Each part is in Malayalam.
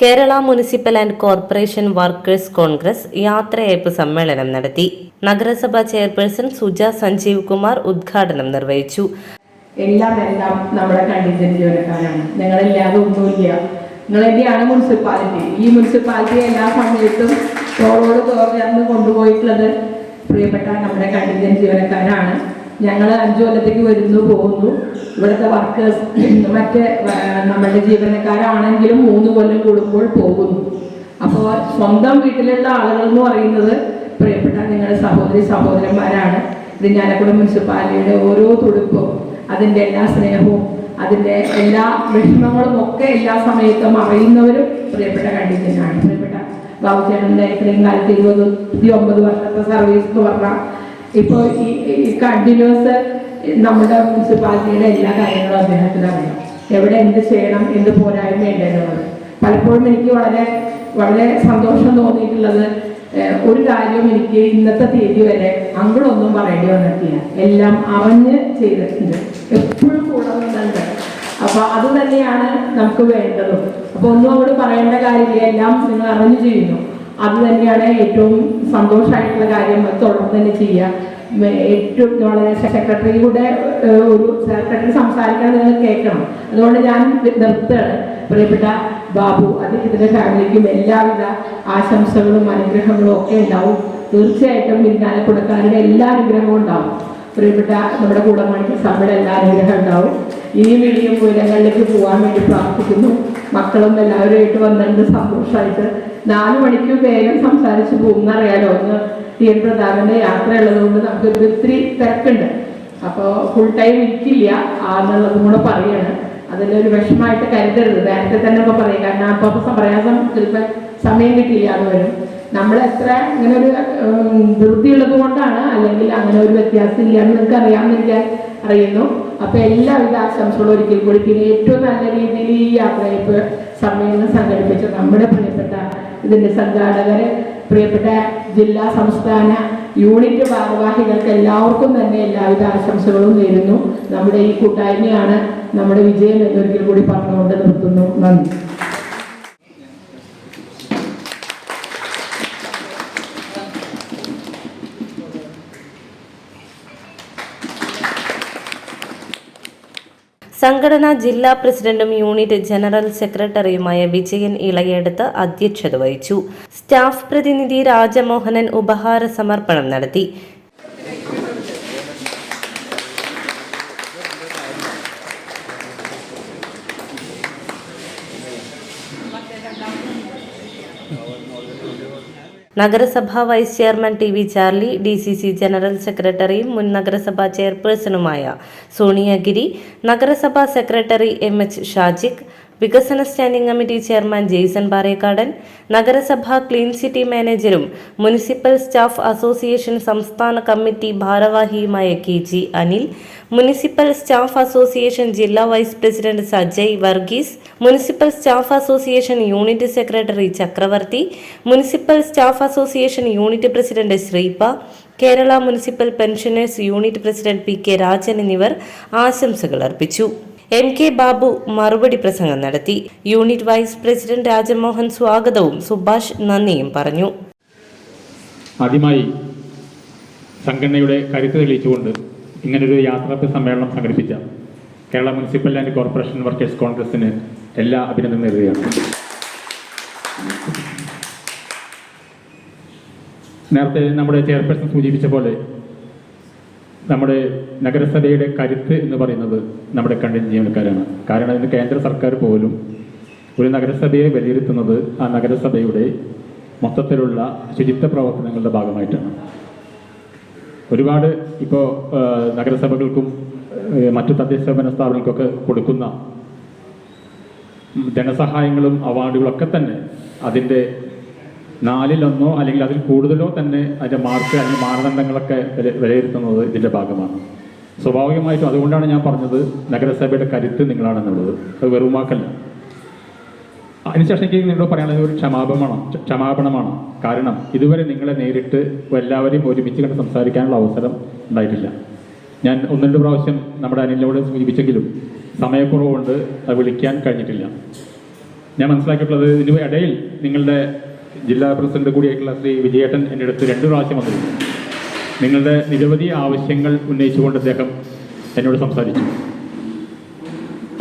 Kerala Municipal and Corporation Workers Congress യാത്രയയപ്പ് സമ്മേളനം നടത്തി. നഗരസഭാ ചെയർപേഴ്സൺ സുജ സഞ്ജീവ് കുമാർ ഉദ്ഘാടനം നിർവഹിച്ചു. എല്ലാം എല്ലാം നമ്മുടെ കണ്ടീജന്റ് ജീവനക്കാരാണ്. ഞങ്ങളില്ലാതെ ഒന്നുമില്ല. നിങ്ങൾ തന്നെയാണ് മുനിസിപ്പാലിറ്റി. ഈ മുനിസിപ്പാലിറ്റി എല്ലാ സമയത്തും തോളോട് തോർന്ന് കൊണ്ടുപോയിട്ടുള്ളത് പ്രിയപ്പെട്ട നമ്മുടെ കണ്ടീജന്റ് ജീവനക്കാരാണ്. ഞങ്ങൾ അഞ്ചു കൊല്ലത്തേക്ക് വരുന്നു പോകുന്നു. ഇവിടുത്തെ വർക്കേഴ്സ് മറ്റേ നമ്മളുടെ ജീവനക്കാരാണെങ്കിലും മൂന്ന് കൊല്ലം കൂടുമ്പോൾ പോകുന്നു. അപ്പോൾ സ്വന്തം വീട്ടിലുള്ള ആളുകൾ എന്ന് പറയുന്നത് പ്രിയപ്പെട്ട നിങ്ങളുടെ സഹോദരി സഹോദരന്മാരാണ്. ഇത് ഞാനക്കുടം മുനിസിപ്പാലിറ്റിയുടെ ഓരോ തുടുപ്പും അതിന്റെ എല്ലാ സ്നേഹവും അതിന്റെ എല്ലാ വിഷമങ്ങളും ഒക്കെ എല്ലാ സമയത്തും അറിയുന്നവരും പ്രിയപ്പെട്ട കണ്ടീഷനാണ് പ്രിയപ്പെട്ട ബാബുചേട്ടന്റെ ഇത്രയും കാലത്ത് ഇരുപത് ഇരുപത്തി ഒമ്പത് വർഷത്തെ സർവീസ് എന്ന് പറഞ്ഞാൽ ഇപ്പോൾ ഈ കണ്ടിന്യൂസ് നമ്മുടെ മുനിസിപ്പാലിറ്റിയുടെ എല്ലാ കാര്യങ്ങളും അദ്ദേഹത്തിന് അറിയാം. എവിടെ എന്ത് ചെയ്യണം എന്ത് പോരായ്മ ഉണ്ടെന്നുള്ളത് പലപ്പോഴും എനിക്ക് വളരെ വളരെ സന്തോഷം തോന്നിയിട്ടുള്ളത് ഒരു കാര്യം എനിക്ക് ഇന്നത്തെ തീയതി വരെ അങ്ങോട്ടൊന്നും പറയേണ്ടി വന്നിട്ടില്ല. എല്ലാം അവഞ്ഞ് ചെയ്തിട്ടുണ്ട്. എപ്പോഴും കൂടെ നിന്നുണ്ട്. അപ്പൊ അത് തന്നെയാണ് നമുക്ക് വേണ്ടതും. അപ്പൊ ഒന്നും അങ്ങോട്ട് പറയേണ്ട കാര്യമില്ല. എല്ലാം നിങ്ങൾ അറിഞ്ഞു ചെയ്യുന്നു. അത് തന്നെയാണ് ഏറ്റവും സന്തോഷമായിട്ടുള്ള കാര്യം തുടർന്ന് തന്നെ ചെയ്യുക. ഏറ്റവും വളരെ സെക്രട്ടറി കൂടെ ഒരു സെക്രട്ടറി സംസാരിക്കാൻ നിങ്ങൾ കേൾക്കണം. അതുകൊണ്ട് ഞാൻ നിർത്തുകയാണ്. പ്രിയപ്പെട്ട ബാബു അദ്ദേഹത്തിന്റെ ഫാമിലിക്കും എല്ലാവിധ ആശംസകളും അനുഗ്രഹങ്ങളും ഒക്കെ ഉണ്ടാവും. തീർച്ചയായിട്ടും പിന്നാലക്കുടക്കാരുടെ എല്ലാ അനുഗ്രഹവും ഉണ്ടാവും. പ്രിയപ്പെട്ട നമ്മുടെ കൂടമാണിക്ക് സമ്മയുടെ എല്ലാ അനുഗ്രഹം ഉണ്ടാവും. ഇനിയും ഇനിയും ഉയരങ്ങളിലേക്ക് പോകാൻ വേണ്ടി പ്രാർത്ഥിക്കുന്നു. മക്കളും എല്ലാവരുമായിട്ട് വന്നിട്ട് സന്തോഷമായിട്ട് നാല് മണിക്ക് വേഗം സംസാരിച്ച് പോകുന്നറിയാലോ? ഒന്ന് ടി എൻ പ്രതാപന്റെ യാത്ര ഉള്ളതുകൊണ്ട് നമുക്ക് ഒരു ഇത്തിരി തിരക്കുണ്ട്. അപ്പോൾ ഫുൾ ടൈം ഇരിക്കില്ല എന്നുള്ളതും കൂടെ പറയാണ്. അതിലൊരു വിഷമമായിട്ട് കരുതരുത്. നേരത്തെ തന്നെ ഒക്കെ പറയും. കാരണം അപ്പോൾ പ്രയാസം ചിലപ്പോൾ സമയം കിട്ടില്ല അത് വരും. നമ്മൾ എത്ര ഇങ്ങനെ ഒരു ധൃതി ഉള്ളത് കൊണ്ടാണ് അല്ലെങ്കിൽ അങ്ങനെ ഒരു വ്യത്യാസം ഇല്ല എന്ന് നിങ്ങൾക്ക് അറിയാമെന്ന് എനിക്ക് അറിയുന്നു. അപ്പൊ എല്ലാവിധ ആശംസകളും ഒരിക്കൽ കൂടി. പിന്നെ ഏറ്റവും നല്ല രീതിയിൽ ഈ യാത്രയപ്പ് സമയങ്ങൾ സംഘടിപ്പിച്ച നമ്മുടെ പ്രിയപ്പെട്ട ഇതിന്റെ സംഘാടകര് പ്രിയപ്പെട്ട ജില്ലാ സംസ്ഥാന യൂണിറ്റ് ഭാരവാഹികൾക്ക് എല്ലാവർക്കും തന്നെ എല്ലാവിധ ആശംസകളും നേരുന്നു. നമ്മുടെ ഈ കൂട്ടായ്മയാണ് നമ്മുടെ വിജയം എന്നൊരിക്കൽ കൂടി പറഞ്ഞുകൊണ്ട് നിർത്തുന്നു. നന്ദി. സംഘടനാ ജില്ലാ പ്രസിഡന്റും യൂണിറ്റ് ജനറൽ സെക്രട്ടറിയുമായ വിജയൻ ഇളയെടുത്ത് അധ്യക്ഷത വഹിച്ചു. സ്റ്റാഫ് പ്രതിനിധി രാജമോഹനൻ ഉപഹാര സമർപ്പണം നടത്തി. നഗരസഭാ vice chairman T V Charlie D C C general സെക്രട്ടറിയും മുൻ നഗരസഭാ ചെയർപേഴ്സണുമായ സോണിയാഗിരി നഗരസഭാ സെക്രട്ടറി എം എച്ച് ഷാജിഖ് വികസന standing committee chairman Jaison Parekkadan നഗരസഭാ ക്ലീൻ സിറ്റി മാനേജരും മുനിസിപ്പൽ സ്റ്റാഫ് അസോസിയേഷൻ സംസ്ഥാന committee ഭാരവാഹിയുമായ K G Anil municipal staff association ജില്ലാ vice president Sajay Varghese municipal staff association unit secretary Chakravarthy municipal staff association unit president Sreepa Kerala municipal pensioners unit president P K Rajan എന്നിവർ ആശംസകൾ അർപ്പിച്ചു. എം കെ ബാബു മറുപടി പ്രസംഗം നടത്തി. യൂണിറ്റ് വൈസ് പ്രസിഡന്റ് രാജമോഹൻ സ്വാഗതവും സുഭാഷ് നന്ദിയും പറഞ്ഞു. ആദ്യമായി സംഘടനയുടെ കരുത്ത് തെളിയിച്ചുകൊണ്ട് ഇങ്ങനൊരു യാത്രാ സമ്മേളനം സംഘടിപ്പിച്ച Kerala municipal and corporation workers കോൺഗ്രസിന് എല്ലാ അഭിനന്ദനം നേരുകയാണ്. നേരത്തെ നമ്മുടെ ചെയർപേഴ്സൺ സൂചിപ്പിച്ച പോലെ നമ്മുടെ നഗരസഭയുടെ കരുത്ത് എന്ന് പറയുന്നത് നമ്മുടെ കണ്ടിന് ജീവനക്കാരാണ്. കാരണം ഇന്ന് കേന്ദ്ര സർക്കാർ പോലും ഒരു നഗരസഭയെ വിലയിരുത്തുന്നത് ആ നഗരസഭയുടെ മൊത്തത്തിലുള്ള ശുചിത്വ പ്രവർത്തനങ്ങളുടെ ഭാഗമായിട്ടാണ്. ഒരുപാട് ഇപ്പോൾ നഗരസഭകൾക്കും മറ്റു തദ്ദേശ ഭരണ സ്ഥാപനങ്ങൾക്കൊക്കെ കൊടുക്കുന്ന ധനസഹായങ്ങളും അവാർഡുകളൊക്കെ തന്നെ അതിന്റെ നാലിലൊന്നോ അല്ലെങ്കിൽ അതിൽ കൂടുതലോ തന്നെ അതിന്റെ മാർക്ക് അല്ലെങ്കിൽ മാനദണ്ഡങ്ങളൊക്കെ വില വിലയിരുത്തുന്നത് ഇതിന്റെ ഭാഗമാണ്. സ്വാഭാവികമായിട്ടും അതുകൊണ്ടാണ് ഞാൻ പറഞ്ഞത് നഗരസഭയുടെ കരുത്ത് നിങ്ങളാണെന്നുള്ളത്. അത് വെറുമാക്കല്ല അതിനുശേഷം എനിക്ക് നിങ്ങളോട് പറയാനുള്ളത് ഒരു ക്ഷമാപണമാണ്. ക്ഷമാപണമാണ്. കാരണം ഇതുവരെ നിങ്ങളെ നേരിട്ട് എല്ലാവരെയും ഒരുമിച്ച് കണ്ട് സംസാരിക്കാനുള്ള അവസരം ഉണ്ടായിട്ടില്ല. ഞാൻ ഒന്ന് രണ്ട് പ്രാവശ്യം നമ്മുടെ അനിലിനോട് സൂചിപ്പിച്ചെങ്കിലും സമയക്കുറവുകൊണ്ട് അത് വിളിക്കാൻ കഴിഞ്ഞിട്ടില്ല. ഞാൻ മനസ്സിലാക്കിയിട്ടുള്ളത് ഇതിന് ഇടയിൽ നിങ്ങളുടെ ജില്ലാ പ്രസിഡന്റ് കൂടിയായിട്ടുള്ള ശ്രീ വിജയേട്ടൻ എന്റെ അടുത്ത് രണ്ട് പ്രാവശ്യം വന്നിരുന്നു. നിങ്ങളുടെ നിരവധി ആവശ്യങ്ങൾ ഉന്നയിച്ചുകൊണ്ട് അദ്ദേഹം എന്നോട് സംസാരിച്ചു.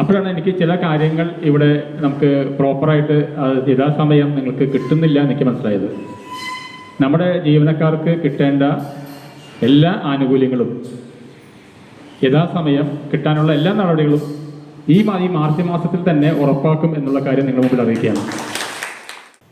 അപ്പോഴാണ് എനിക്ക് ചില കാര്യങ്ങൾ ഇവിടെ നമുക്ക് പ്രോപ്പറായിട്ട് യഥാസമയം നിങ്ങൾക്ക് കിട്ടുന്നില്ല എനിക്ക് മനസ്സിലായത്. നമ്മുടെ ജീവനക്കാർക്ക് കിട്ടേണ്ട എല്ലാ ആനുകൂല്യങ്ങളും യഥാസമയം കിട്ടാനുള്ള എല്ലാ നടപടികളും ഈ മാർച്ച് മാസത്തിൽ തന്നെ ഉറപ്പാക്കും എന്നുള്ള കാര്യം നിങ്ങളുടെ മുമ്പിൽ അറിയിക്കുകയാണ്.